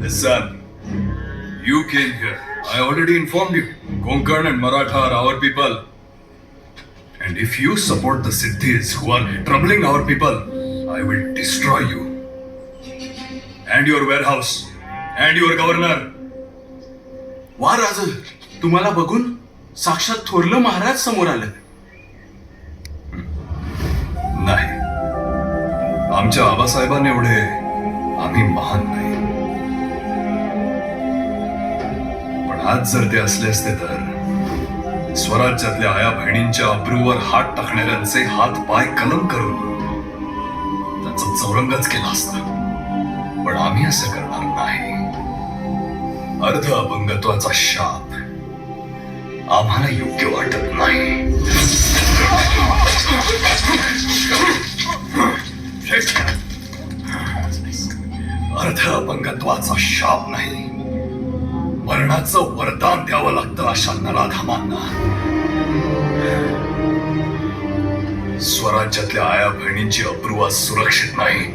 Listen, you came here. I already informed you. Konkan and Maratha are our people. And if you support the Siddhis who are troubling our people, I will destroy you. And your warehouse. And your governor. वा राज तुम्हाला बघून साक्षात थोरलं महाराज समोर आलं नाही आमच्या आबासाहेबांनी एवढे आम्ही महान नाही आज जर ते असले असते तर? स्वराज्यातल्या आया बहिणींच्या अब्रूवर हात टाकणाऱ्यांचे हात पाय कलम करून त्यांचा चौरंगच केला असता. पण आम्ही असं करणार नाही. अर्ध अपंगत्वाचा शाप आम्हाला योग्य वाटत नाही. अर्ध अपंगत्वाचा शाप नाही. मरणाचं वरदान द्यावं लागतं अशांना धामांना स्वराज्यातल्या आया बहिणींची अपूर्वा सुरक्षित नाही